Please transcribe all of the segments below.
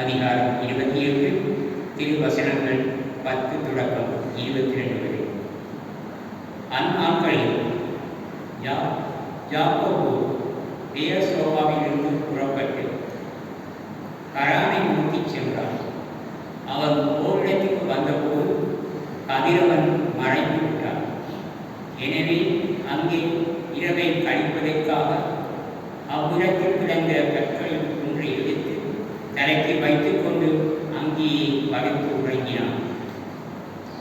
அதிகாரம் இருபத்தி எட்டு திருவசனங்கள் பத்து தொடக்கம் இருபத்தி ரெண்டு வரை. அந்நாட்களில் யா யாக்கோபு பேரசோபாவிலிருந்து புறப்பட்டு கரானை நோக்கி சென்றார் அவர் ஓரிடத்துக்கு வந்தபோது கதிரவன் மறைந்து விட்டார் எனவே அங்கே இரவை கழிப்பதற்காக அவ்விடத்தில் கிடந்த கற்களில் ஒன்று எழுதி படுத்து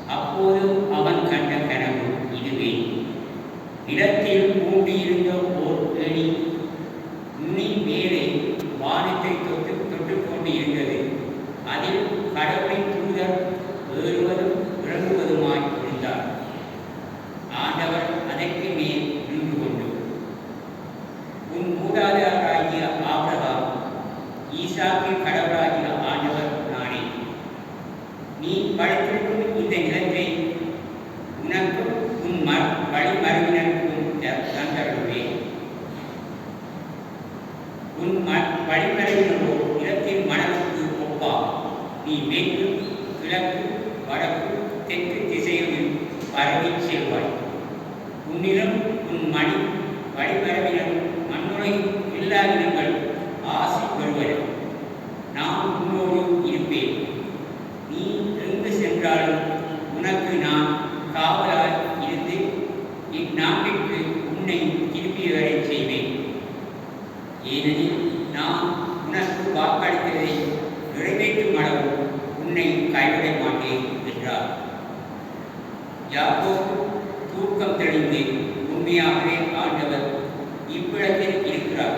അപ്പോഴും அப்போது அவன் கண்ட ഇതുവേ இதுவே இடத்தில் மூடியிருந்த ஓர் எலி நுனி மேலே வானத்தை தொட்டு தொட்டுக்கொண்டு இருந்தது அதில் கடவுளின் தூதர் ஏறுவதும் இறங்குவதுமாய் இருந்தார் ஆண்டவர் அதற்கு மேல் நின்று கொண்டு உன் மூதாதையராகிய ஆபிரகாம் ஈசாக்கு ஆண்டவர் நானே நீ படைத்திருக்கும் இந்த நிலத்தை உனக்கும் உன் ம வழிமரபினருக்கும் த- தந்தருள்வேன் உன் ம வழிமரபினரோ நிலத்தின் மனத்துக்கு ஒப்பா. நீ மேற்கு கிழக்கு வடக்கு தெற்கு திசையில் பரவி செல்வாய். உன்னிலும் உன் மணி வழிபரவிலும் மண்ணுலகின் எல்லா இனங்கள் ஆசி நான் உன்னோடு இருப்பேன் நீ எங்கு சென்றாலும் உனக்கு நான் காவலாய் இருந்து இந்நாட்டிற்கு உன்னை திருப்பி வரச் செய்வேன் ஏனெனில் நான் உனக்கு வாக்களித்ததை நிறைவேற்றும் அளவு உன்னை கைவிட மாட்டேன் என்றார். யாக்கோ தூக்கம் தெளிந்து உண்மையாகவே ஆண்டவர் இவ்விடத்தில் இருக்கிறார்.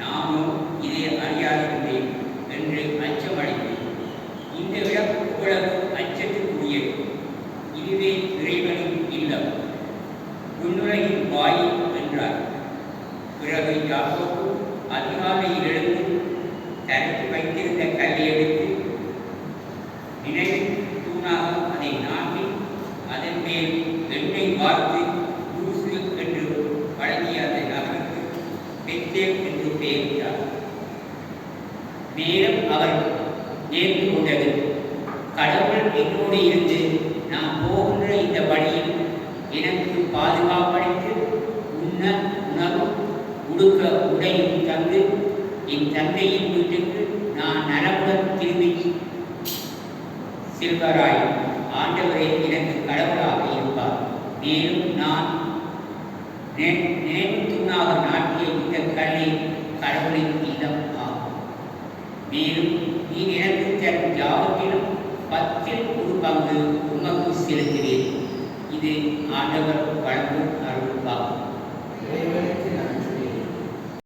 நாமும் இதை அறியாதிருந்தேன் என்று அச்சமடைந்தேன். இந்த விளக்கு இவ்வளவு அச்சத்துக்குரியது. இதுவே இறைவனின் இல்லம் விண்ணுலகின் வாய் என்றார் பிறகு யாக்கோபு அதிகாலையில் எழுந்து தனக்கு வைத்திருந்த கல்லை எடுத்து நினைவு தூணாக அதை நாட்டி அதன் மேல் எண்ணெய் வார்த்து ஊசு என்று வழங்கிய அந்த நகருக்கு பெத்தேல் என்று பெயரிட்டார் மேலும் அவர் நேர்ந்து கொண்டது கடவுள் என்னோடு இருந்து நான் போகின்ற இந்த வழியில் எனக்கு பாதுகாப்பளித்து உண்ண உடுக்க உடையும் தந்து என் தந்தையின் வீட்டுக்கு நான் நலமுடன் திரும்பி செல்வராய். ஆண்டவரே எனக்கு கடவுளாக இருப்பார். மேலும் நான் நே- நாட்டிய இந்த கல்லை கடவுளின் இல்லம் ஆகும். மேலும் நீ எனக்கு தரும் யாவற்றிலும் பத்தில் ஒரு பங்கு உமக்கு செலுத்துகிறேன் இது ஆண்டவர் வழங்கும் அருள்